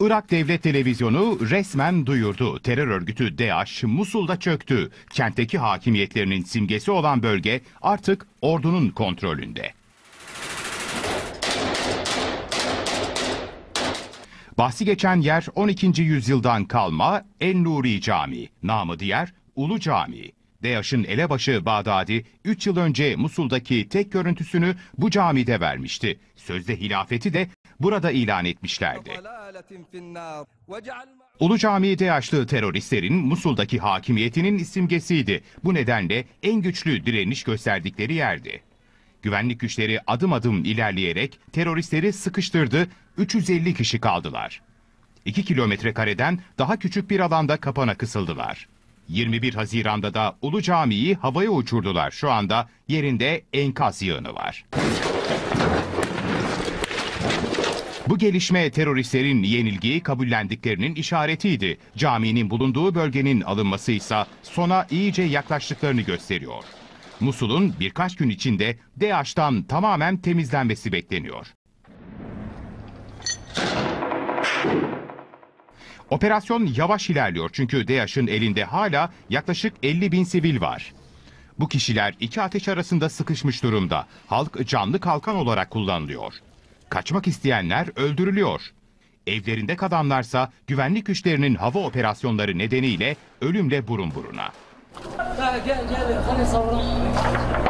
Irak Devlet Televizyonu resmen duyurdu. Terör örgütü DAEŞ Musul'da çöktü. Kentteki hakimiyetlerinin simgesi olan bölge artık ordunun kontrolünde. Bahsi geçen yer 12. yüzyıldan kalma En-Nuri Camii, namı diğer Ulu Camii. DAEŞ'in elebaşı Bağdadi 3 yıl önce Musul'daki tek görüntüsünü bu camide vermişti. Sözde hilafeti de burada ilan etmişlerdi. Ulu Camii DAEŞ'lı teröristlerin Musul'daki hakimiyetinin simgesiydi. Bu nedenle en güçlü direniş gösterdikleri yerdi. Güvenlik güçleri adım adım ilerleyerek teröristleri sıkıştırdı, 350 kişi kaldılar. 2 kilometre kareden daha küçük bir alanda kapana kısıldılar. 21 Haziran'da da Ulu Camii'yi havaya uçurdular. Şu anda yerinde enkaz yığını var. Bu gelişme teröristlerin yenilgiyi kabullendiklerinin işaretiydi. Caminin bulunduğu bölgenin alınması ise sona iyice yaklaştıklarını gösteriyor. Musul'un birkaç gün içinde DAEŞ'tan tamamen temizlenmesi bekleniyor. Operasyon yavaş ilerliyor çünkü DAEŞ'in elinde hala yaklaşık 50 bin sivil var. Bu kişiler iki ateş arasında sıkışmış durumda. Halk canlı kalkan olarak kullanılıyor. Kaçmak isteyenler öldürülüyor. Evlerinde kalanlarsa güvenlik güçlerinin hava operasyonları nedeniyle ölümle burun buruna. Gel gel gel. Hadi.